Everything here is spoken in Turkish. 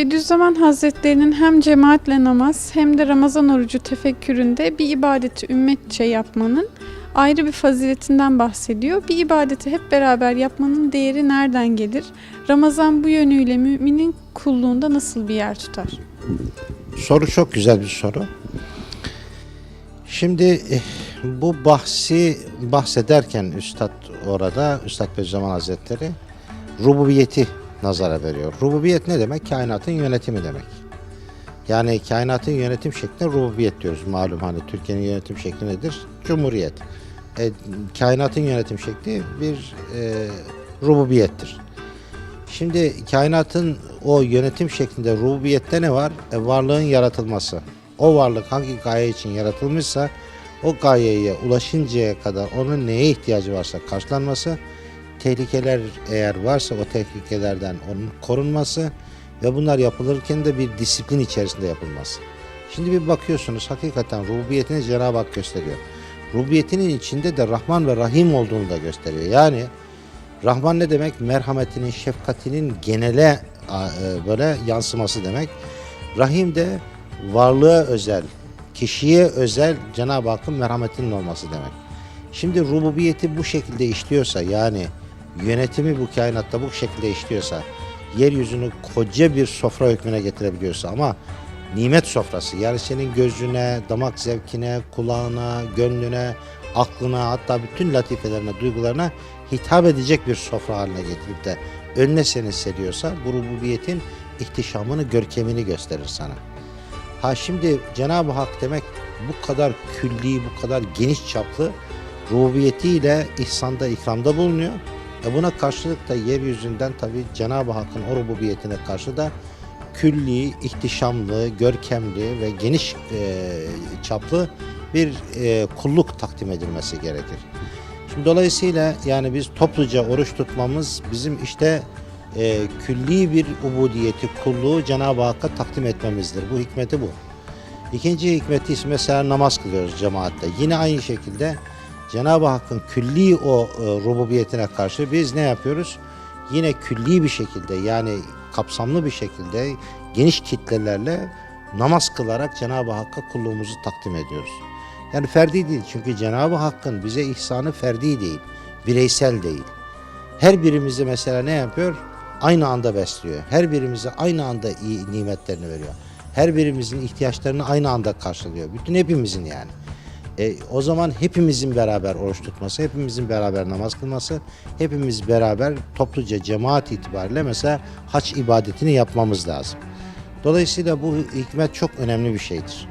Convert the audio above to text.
Bediüzzaman Hazretlerinin hem cemaatle namaz hem de Ramazan orucu tefekküründe bir ibadeti ümmetçe yapmanın ayrı bir faziletinden bahsediyor. Bir ibadeti hep beraber yapmanın değeri nereden gelir? Ramazan bu yönüyle müminin kulluğunda nasıl bir yer tutar? Soru çok güzel bir soru. Şimdi eh, bu bahsi bahsederken Üstad orada, Üstad Bediüzzaman Hazretleri rububiyeti nazara veriyor. Rububiyet ne demek? Kainatın yönetimi demek. Yani kainatın yönetim şekline rububiyet diyoruz. Malum hani Türkiye'nin yönetim şekli nedir? Cumhuriyet. E, kainatın yönetim şekli bir e, rububiyettir. Şimdi kainatın o yönetim şeklinde rububiyette ne var? E, varlığın yaratılması. O varlık hangi gaye için yaratılmışsa o gayeye ulaşıncaya kadar onun neye ihtiyacı varsa karşılanması, tehlikeler eğer varsa o tehlikelerden onun korunması ve bunlar yapılırken de bir disiplin içerisinde yapılması. Şimdi bir bakıyorsunuz hakikaten rububiyetini Cenab-ı Hak gösteriyor. Rububiyetinin içinde de Rahman ve Rahim olduğunu da gösteriyor. Yani Rahman ne demek? Merhametinin, şefkatinin genele e, böyle yansıması demek. Rahim de varlığa özel, kişiye özel Cenab-ı Hakk'ın merhametinin olması demek. Şimdi rububiyeti bu şekilde işliyorsa yani yönetimi bu kainatta bu şekilde işliyorsa yeryüzünü koca bir sofra hükmüne getirebiliyorsa ama nimet sofrası yani senin gözüne, damak zevkine, kulağına, gönlüne, aklına hatta bütün latifelerine, duygularına hitap edecek bir sofra haline getirip de önüne seni seriyorsa bu rububiyetin ihtişamını, görkemini gösterir sana. Ha şimdi Cenab-ı Hak demek bu kadar külli, bu kadar geniş çaplı rububiyetiyle ihsanda, ikramda bulunuyor. E buna karşılık da yeryüzünden tabi Cenab-ı Hakk'ın o rububiyetine karşı da külli, ihtişamlı, görkemli ve geniş e, çaplı bir e, kulluk takdim edilmesi gerekir. Şimdi dolayısıyla yani biz topluca oruç tutmamız bizim işte e, külli bir ubudiyeti, kulluğu Cenab-ı Hakk'a takdim etmemizdir. Bu hikmeti bu. İkinci hikmeti ise mesela namaz kılıyoruz cemaatle. Yine aynı şekilde Cenab-ı Hakk'ın külli o e, rububiyetine karşı biz ne yapıyoruz? Yine külli bir şekilde yani kapsamlı bir şekilde geniş kitlelerle namaz kılarak Cenab-ı Hakk'a kulluğumuzu takdim ediyoruz. Yani ferdi değil çünkü Cenab-ı Hakk'ın bize ihsanı ferdi değil, bireysel değil. Her birimizi mesela ne yapıyor? Aynı anda besliyor. Her birimize aynı anda iyi nimetlerini veriyor. Her birimizin ihtiyaçlarını aynı anda karşılıyor. Bütün hepimizin yani. E, o zaman hepimizin beraber oruç tutması, hepimizin beraber namaz kılması, hepimiz beraber topluca cemaat itibariyle mesela haç ibadetini yapmamız lazım. Dolayısıyla bu hikmet çok önemli bir şeydir.